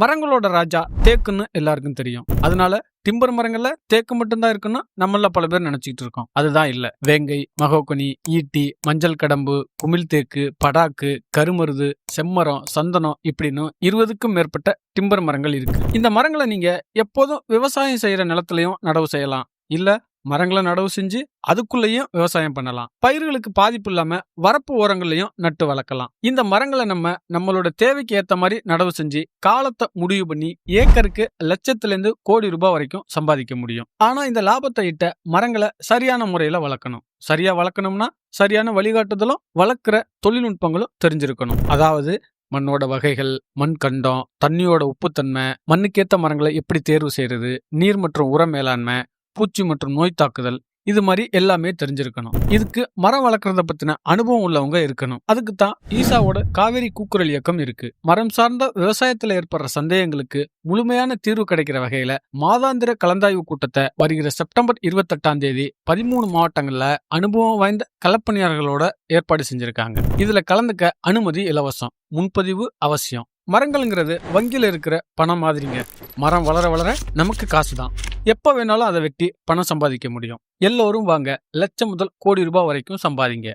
மரங்களோட ராஜா தேக்குன்னு எல்லாருக்கும் தெரியும். அதனால டிம்பர் மரங்கள்ல தேக்கு மட்டும்தான் இருக்குன்னு நம்மள பல பேர் நினைச்சிட்டு இருக்கோம். அதுதான் இல்ல. வேங்கை மகோகனி ஈட்டி மஞ்சள் கடம்பு குமிழ் தேக்கு படாக்கு கருமருது செம்மரம் சந்தனம் இப்படின்னு இருபதுக்கும் மேற்பட்ட டிம்பர் மரங்கள் இருக்கு. இந்த மரங்களை நீங்க எப்போதும் விவசாயம் செய்யற நிலத்திலையும் நடவு செய்யலாம். இல்ல மரங்களை நடவு செஞ்சு அதுக்குள்ளேயும் விவசாயம் பண்ணலாம். பயிர்களுக்கு பாதிப்பு இல்லாம வரப்பு ஓரங்களையும் நட்டு வளர்க்கலாம். இந்த மரங்களை நம்ம நம்மளோட தேவைக்கு ஏத்த மாதிரி நடவு செஞ்சு காலத்தை முடிவு பண்ணி ஏக்கருக்கு லட்சத்துல இருந்து கோடி ரூபாய் வரைக்கும் சம்பாதிக்க முடியும். ஆனா இந்த லாபத்தை இட்ட மரங்களை சரியான முறையில வளர்க்கணும். சரியா வளர்க்கணும்னா சரியான வழிகாட்டுதலும் வளர்க்குற தொழில்நுட்பங்களும் தெரிஞ்சிருக்கணும். அதாவது மண்ணோட வகைகள் மண் கண்டம் தண்ணியோட உப்புத்தன்மை மண்ணுக்கேத்த மரங்களை எப்படி தேர்வு செய்யறது நீர் மற்றும் உர மேலாண்மை பூச்சி மற்றும் நோய் தாக்குதல் இது மாதிரி எல்லாமே தெரிஞ்சிருக்கணும். இதுக்கு மரம் வளர்க்குறத பத்தின அனுபவம் உள்ளவங்க இருக்கணும். அதுக்கு தான் ஈசாவோட காவேரி கூக்குரல் இயக்கம் இருக்கு. மரம் சார்ந்த விவசாயத்துல ஏற்படுற சந்தேகங்களுக்கு முழுமையான தீர்வு கிடைக்கிற வகையில மாதாந்திர கலந்தாய்வு கூட்டத்தை வருகிற செப்டம்பர் இருபத்தெட்டாம் தேதி பதிமூணு மாவட்டங்கள்ல அனுபவம் வாய்ந்த களப்பணியாளர்களோட ஏற்பாடு செஞ்சிருக்காங்க. இதுல கலந்துக்க அனுமதி இலவசம் முன்பதிவு அவசியம். மரங்கள்ங்கிறது வங்கியில இருக்கிற பணம் மாதிரிங்க. மரம் வளர வளர நமக்கு காசு தான் எப்போ வேணாலும் அதை வெட்டி பணம் சம்பாதிக்க முடியும். எல்லோரும் வாங்க லட்சம் முதல் கோடி ரூபாய் வரைக்கும் சம்பாதிங்க.